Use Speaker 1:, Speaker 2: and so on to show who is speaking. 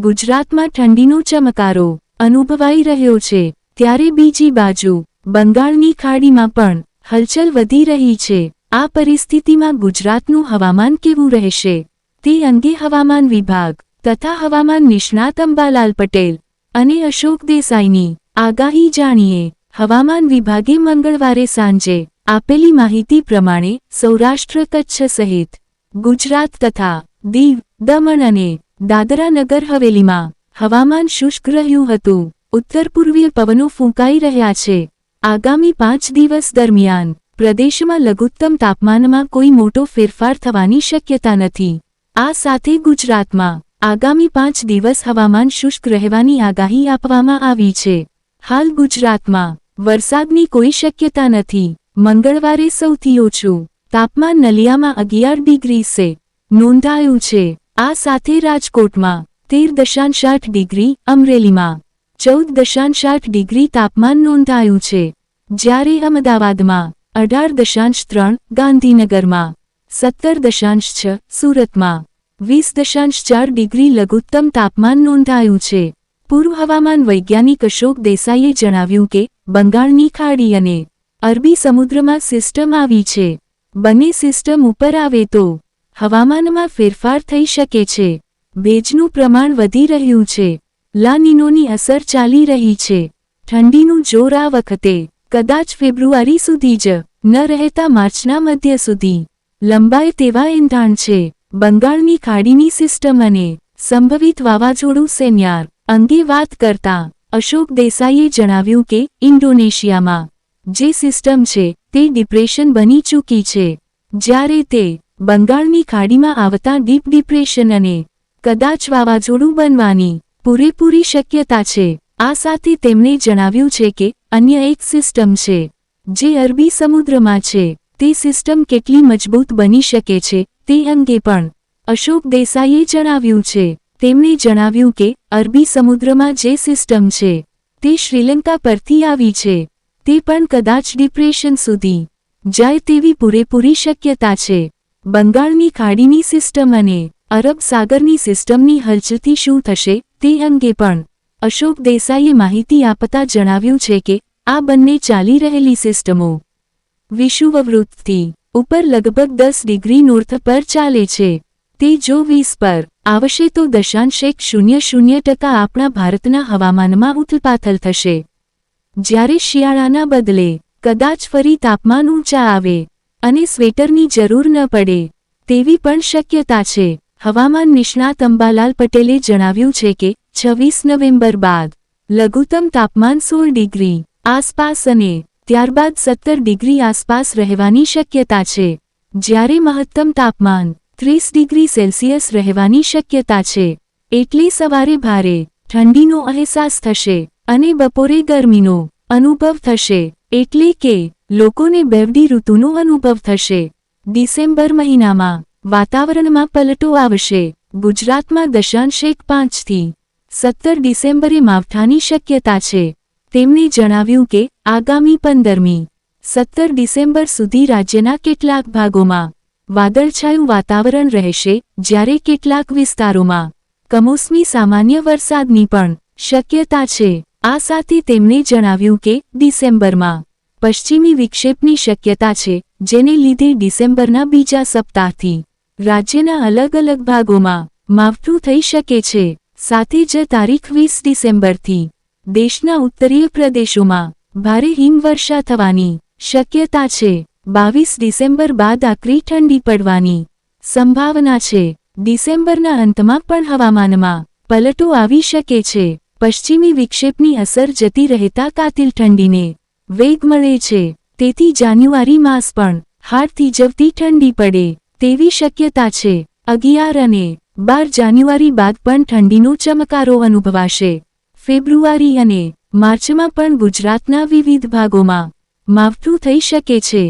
Speaker 1: ગુજરાતમાં ઠંડીનો ચમકારો અનુભવાઈ રહ્યો છે. ત્યારે બીજી બાજુ, બંગાળની ખાડીમાં પણ હલચલ વધી રહી છે. આ પરિસ્થિતિમાં ગુજરાતનું હવામાન કેવું રહેશે? તે અંગે હવામાન વિભાગ તથા હવામાન નિષ્ણાત અંબાલાલ પટેલ અને અશોક દેસાઈની આગાહી જાણીએ. હવામાન વિભાગે મંગળવારે સાંજે આપેલી માહિતી પ્રમાણે સૌરાષ્ટ્ર, કચ્છ સહિત ગુજરાત તથા દીવ, દમણ અને દાદરા નગર હવેલીમાં હવામાન શુષ્ક રહ્યું હતું. ઉત્તર પૂર્વીય પવનો ફૂંકાઈ રહ્યા છે. આગામી પાંચ દિવસ દરમિયાન પ્રદેશમાં લઘુત્તમ તાપમાનમાં કોઈ મોટો ફેરફાર થવાની શક્યતા નથી. આ સાથે ગુજરાતમાં આગામી પાંચ દિવસ હવામાન શુષ્ક રહેવાની આગાહી આપવામાં આવી છે. હાલ ગુજરાતમાં વરસાદની કોઈ શક્યતા નથી. મંગળવારે સૌથી ઓછું તાપમાન નલિયામાં અગિયાર ડિગ્રી સે. નોંધાયું છે. આ સાથે રાજકોટમાં તેર દશાંશ આઠ ડિગ્રી, અમરેલીમાં ચૌદ દશાંશ આઠ ડિગ્રી તાપમાન નોંધાયું છે. જ્યારે અમદાવાદમાં અઢાર દશાંશ ત્રણ, ગાંધીનગરમાં સત્તર દશાંશ છ, સુરતમાં વીસ દશાંશ ચાર ડિગ્રી લઘુત્તમ તાપમાન નોંધાયું છે. પૂર્વ હવામાન વૈજ્ઞાનિક અશોક દેસાઈએ જણાવ્યું કે, બંગાળની ખાડી અને અરબી સમુદ્રમાં સિસ્ટમ આવી છે. બંને સિસ્ટમ ઉપર આવે તો હવામાનમાં ફેરફાર થઈ શકે છે. ભેજનું પ્રમાણ વધી રહ્યું છે. લાનીનોની અસર ચાલી રહી છે. ઠંડીનું જોર આ વખતે, કદાચ ફેબ્રુઆરી સુધી જ, ન રહેતા માર્ચના મધ્ય સુધી. લંબાય તેવા એંધાણ છે. બંગાળની ખાડીની સિસ્ટમ અને સંભવિત વાવાઝોડું સેન્યાર અંગે વાત કરતા અશોક દેસાઈએ જણાવ્યું કે ઇન્ડોનેશિયામાં જે સિસ્ટમ છે તે ડિપ્રેશન બની ચૂકી છે. જ્યારે તે બંગાળની ખાડીમાં આવતા ડીપ ડિપ્રેશન અને કદાચ વાવાઝોડું બનવાની પૂરેપૂરી શક્યતા છે. આ સાથે તેમણે જણાવ્યું છે કે અન્ય એક સિસ્ટમ છે, જે અરબી સમુદ્રમાં છે. તે સિસ્ટમ કેટલી મજબૂત બની શકે છે તે અંગે પણ અશોક દેસાઈએ જણાવ્યું છે. તેમણે જણાવ્યું કે અરબી સમુદ્રમાં જે સિસ્ટમ છે, તે શ્રીલંકા પરથી આવી છે. તે પણ કદાચ ડિપ્રેશન સુધી જાય તેવી પૂરેપૂરી શક્યતા છે. બંગાળની ખાડીની સિસ્ટમ અને અરબ સાગરની સિસ્ટમની હલચલથી શું થશે તે અંગે પણ અશોક દેસાઈએ માહિતી આપતા જણાવ્યું છે કે આ બંને ચાલી રહેલી સિસ્ટમો વિષુવવૃત્તથી ઉપર લગભગ દસ ડિગ્રી નોર્થ પર ચાલે છે. તે જો વીસ પર આવશે તો દશાંશ એક શૂન્ય શૂન્ય ટકા આપણા ભારતના હવામાનમાં ઉથલપાથલ થશે. જ્યારે શિયાળાના બદલે કદાચ ફરી તાપમાન ઊંચા આવે અને સ્વેટરની જરૂર ન પડે, તેવી પણ શક્યતા છે. હવામાન નિષ્ણાત અંબાલાલ પટેલે જણાવ્યું છે કે, છવ્વીસ નવેમ્બર બાદ, લઘુત્તમ તાપમાન સોળ ડિગ્રી આસપાસ અને ત્યારબાદ સત્તર ડિગ્રી આસપાસ રહેવાની શક્યતા છે. જ્યારે મહત્તમ તાપમાન ત્રીસ ડિગ્રી સેલ્સિયસ રહેવાની શક્યતા છે, એટલે સવારે ભારે ઠંડીનો અહેસાસ થશે અને બપોરે ગરમીનો અનુભવ થશે એટલે કે લોકોને બેવડી ઋતુનો અનુભવ થશે. ડિસેમ્બર મહિનામાં વાતાવરણમાં પલટો આવશે. ગુજરાતમાં દશાંશ એક પાંચથી સત્તર ડિસેમ્બરે માવઠાની શક્યતા છે. તેમણે જણાવ્યું કે આગામી પંદરમી સત્તર ડિસેમ્બર સુધી રાજ્યના કેટલાક ભાગોમાં વાદળછાયું વાતાવરણ રહેશે, જ્યારે કેટલાક વિસ્તારોમાં કમોસમી સામાન્ય વરસાદની પણ શક્યતા છે. આ સાથે તેમણે જણાવ્યું કે ડિસેમ્બરમાં પશ્ચિમી વિક્ષેપની શક્યતા છે, જેને લીધે ડિસેમ્બરના બીજા સપ્તાહથી રાજ્યના અલગ અલગ ભાગોમાં માવઠું થઈ શકે છે. સાથે જ તારીખ વીસ ડિસેમ્બરથી દેશના ઉત્તરીય પ્રદેશોમાં ભારે હિમવર્ષા થવાની શક્યતા છે. બાવીસ ડિસેમ્બર બાદ આકરી ઠંડી પડવાની સંભાવના છે. ડિસેમ્બરના અંતમાં પણ હવામાનમાં પલટો આવી શકે છે. પશ્ચિમી વિક્ષેપની અસર જતી રહેતા કાતિલ ઠંડીને વેગ મળે છે. તેથી જાન્યુઆરી માસ પણ હાડ થીજવતી ઠંડી પડે તેવી શક્યતા છે. અગિયાર અને બાર જાન્યુઆરી બાદ પણ ઠંડીનો ચમકારો અનુભવાશે. ફેબ્રુઆરી અને માર્ચમાં પણ ગુજરાતના વિવિધ ભાગોમાં માવઠું થઈ શકે છે.